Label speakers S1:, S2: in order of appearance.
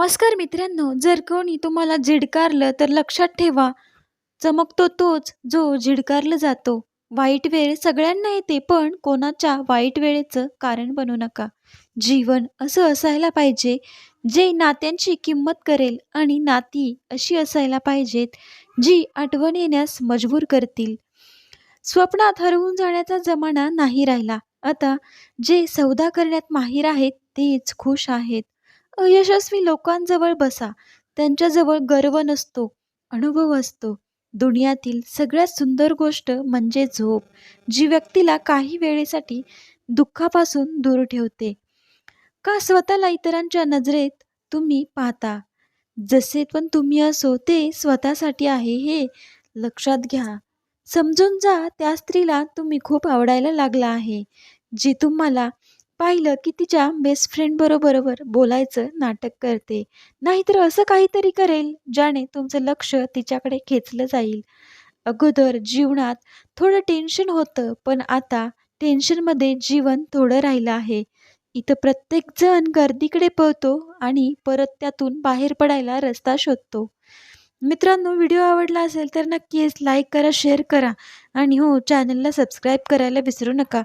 S1: नमस्कार मित्रांनो जर कोणी तुम्हाला झिडकारलं तर लक्षात ठेवा. चमकतो तोच जो झिडकारला जातो. वाईट वेळ सगळ्यांना येते पण कोणाच्या वाईट वेळेचं कारण बनू नका. जीवन असं असायला पाहिजे जे नात्यांची किंमत करेल आणि नाती अशी असायला पाहिजेत जी आठवण येण्यास मजबूर करतील. स्वप्नात हरवून जाण्याचा जमाना नाही राहिला. आता जे सौदा करण्यात माहीर आहेत तेच खुश आहेत. अयशस्वी लोकांजवळ बसा. त्यांच्याजवळ गर्व नसतो अनुभव असतो. दुनियातील सगळ्यात सुंदर गोष्ट म्हणजे झोप जी व्यक्तीला काही वेळेसाठी दुःखापासून दूर ठेवते. का स्वतःला इतरांच्या नजरेत तुम्ही पाहता? जसे पण तुम्ही असो ते स्वतःसाठी आहे हे लक्षात घ्या. समजून जा त्या स्त्रीला तुम्ही खूप आवडायला लागला आहे जी तुम्हाला पाहिलं की तिच्या बेस्ट फ्रेंड बरोबर बोलायचं नाटक करते. नाहीतर असं काहीतरी करेल ज्याने तुमचं लक्ष तिच्याकडे खेचलं जाईल. अगोदर जीवनात थोडं टेन्शन होतं पण आता टेन्शनमध्ये जीवन थोडं राहिलं आहे. इथं प्रत्येकजण गर्दीकडे पळतो आणि परत त्यातून बाहेर पडायला रस्ता शोधतो. मित्रांनो व्हिडिओ आवडला असेल तर नक्कीच लाईक करा शेअर करा आणि हो चॅनलला सबस्क्राईब करायला विसरू नका.